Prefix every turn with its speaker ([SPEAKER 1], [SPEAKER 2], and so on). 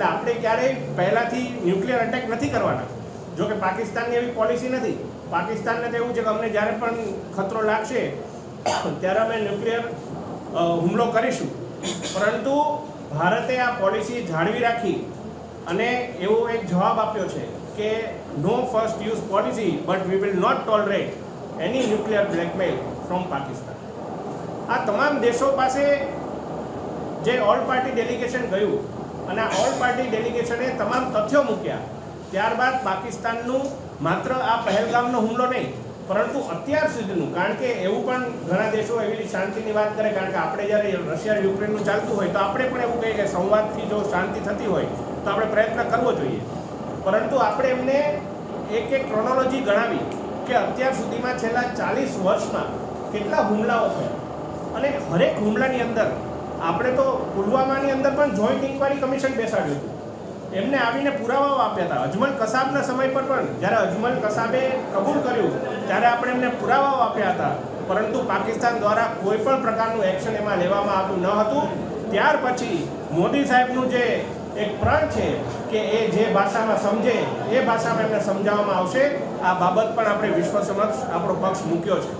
[SPEAKER 1] એટલે આપણે ક્યારેય પહેલાંથી ન્યુક્લિયર અટેક નથી કરવાના. જો કે પાકિસ્તાનની એવી પોલિસી નથી. પાકિસ્તાનને તો એવું છે કે અમને જ્યારે પણ ખતરો લાગશે, ત્યારે અમે ન્યુક્લિયર હુમલો કરીશું. પરંતુ ભારતે આ પોલિસી જાળવી રાખી અને એવો એક જવાબ આપ્યો છે કે no first use policy but we will not tolerate any nuclear blackmail from Pakistan. આ તમામ દેશો પાસે જે ઓલ પાર્ટી ડેલિગેશન ગયું અને ઓલ પાર્ટી ડેલિગેશને તમામ તથ્યો મૂક્યા. ત્યારબાદ પાકિસ્તાનનું માત્ર આ પહેલગામનો હુમલો નહીં, પરંતુ અત્યાર સુધીનું, કારણ કે એવું પણ ઘણા દેશો એવી શાંતિની વાત કરે, કારણ કે આપણે જ્યારે રશિયા યુક્રેનનું ચાલતું હોય, તો આપણે પણ એવું કહીએ કે સંવાદથી જો શાંતિ થતી હોય, તો આપણે પ્રયત્ન કરવો જોઈએ. પરંતુ આપણે એમને એક એક ક્રોનોલોજી ગણાવી કે અત્યાર સુધીમાં છેલ્લા ચાલીસ વર્ષમાં કેટલા હુમલાઓ થયા. અને હરેક હુમલાની અંદર આપણે તો પુલવામાની અંદર પણ જોઈન્ટ ઇન્કવાયરી કમિશન બેસાડ્યું હતું. એમને આવીને પુરાવાઓ આપ્યા હતા. અજમલ કસાબના સમય પર પણ, જ્યારે અજમલ કસાબે કબૂલ કર્યું, ત્યારે આપણે એમને પુરાવાઓ આપ્યા હતા. પરંતુ પાકિસ્તાન દ્વારા કોઈ પણ પ્રકારનું એક્શન એમાં લેવામાં આવ્યું ન હતું. ત્યાર પછી મોદી સાહેબનું જે એક પ્રણ છે કે એ જે ભાષામાં સમજે, એ ભાષામાં એમને સમજાવવામાં આવશે. આ બાબત પણ આપણે વિશ્વ સમક્ષ આપણો પક્ષ મૂક્યો છે.